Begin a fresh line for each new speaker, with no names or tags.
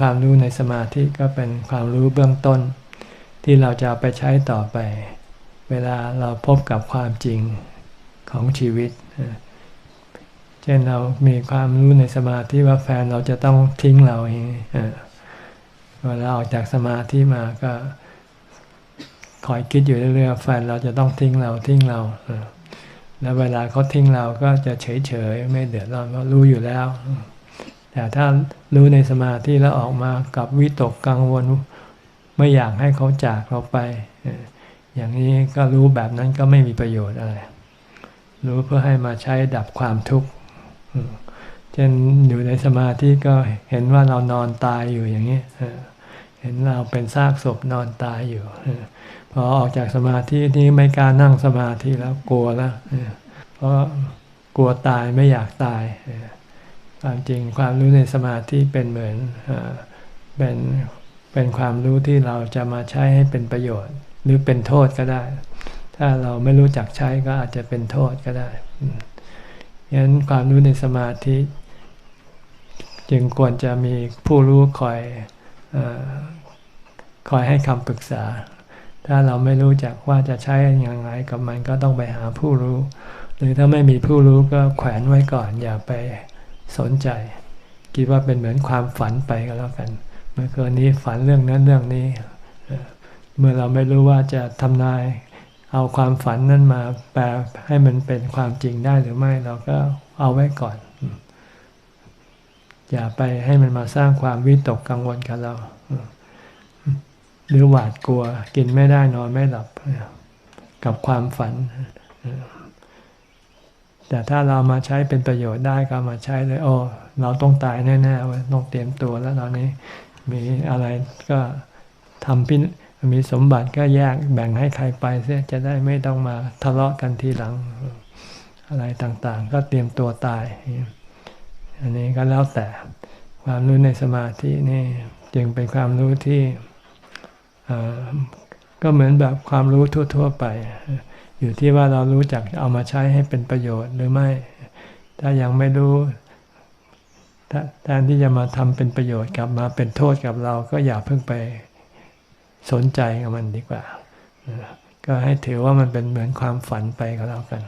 ความรู้ในสมาธิก็เป็นความรู้เบื้องต้น ที่เราจะไปใช้ต่อไป เวลาเราพบกับความจริงของชีวิต เช่นเรามีความรู้ในสมาธิว่าแฟนเราจะต้องทิ้งเราเองเวลาออกจากสมาธิมาก็คอยคิดอยู่เรื่อยๆแฟนเราจะต้องทิ้งเราทิ้งเรา แล้วเวลาเขาทิ้งเราก็จะเฉยๆไม่เดือดร้อนเพราะรู้อยู่แล้ว แต่ถ้ารู้ในสมาธิแล้วออกมากับวิตกกังวล ไม่อยากให้เขาจากเราไป อย่างนี้ก็รู้แบบนั้นก็ไม่มีประโยชน์อะไร รู้เพื่อให้มาใช้ดับความทุกข์เช่นอยู่ในสมาธิก็เห็นว่าเรานอนตายอยู่อย่างนี้เห็นเราเป็นซากศพนอนตายอยู่พอออกจากสมาธินี้ไม่กล้านั่งสมาธิแล้วกลัวแล้วเพราะกลัวตายไม่อยากตาย ความจริงความรู้ในสมาธิเป็นเหมือนเป็นเป็นความรู้ที่เราจะมาใช้ให้เป็นประโยชน์ หรือเป็นโทษก็ได้ ถ้าเราไม่รู้จักใช้ก็อาจจะเป็นโทษก็ได้ยันความรู้ในสมาธิ จึงควรจะมีผู้รู้คอยอคอยให้คำปรึกษา ถ้าเราไม่รู้จักว่าจะใช้อย่างไรกับมันก็ต้องไปหาผู้รู้ หรือถ้าไม่มีผู้รู้ก็แขวนไว้ก่อนอย่าไป สนใจ คิดว่าเป็นเหมือนความฝันไปก็แล้วกัน เมื่อคืนนี้ฝันเรื่องนั้นเรื่องนี้ เมื่อเราไม่รู้ว่าจะทำนาย เอาความฝันนั้นมาแปลให้มันเป็นความจริงได้หรือไม่เราก็เอาไว้ก่อน อย่าไปให้มันมาสร้างความวิตกกังวลกับเรา หรือหวาดกลัวกินไม่ได้นอนไม่หลับกับความฝัน แต่ถ้าเรามาใช้เป็นประโยชน์ได้ก็มาใช้เลย โอ้เราต้องตายแน่ๆต้องเตรียมตัวแล้วตอนนี้มีอะไรก็ทำพินมีสมบัติก็แยกแบ่งให้ใครไปเสียจะได้ไม่ต้องมาทะเลาะกันทีหลังอะไรต่างๆ ก็เตรียมตัวตาย อันนี้ก็แล้วแต่ความรู้ในสมาธินี่จึงเป็นความรู้ที่ก็เหมือนแบบความรู้ทั่ว ๆ ไป อยู่ที่ว่าเรารู้จักเอามาใช้ให้เป็นประโยชน์หรือไม่ ถ้ายังไม่รู้แทนที่จะมาทำเป็นประโยชน์กลับมาเป็นโทษกับเราก็อย่าเพิ่งไปสนใจกับมันดีกว่า ก็ให้ถือว่ามันเป็นเหมือนความฝันไปก็แล้วกัน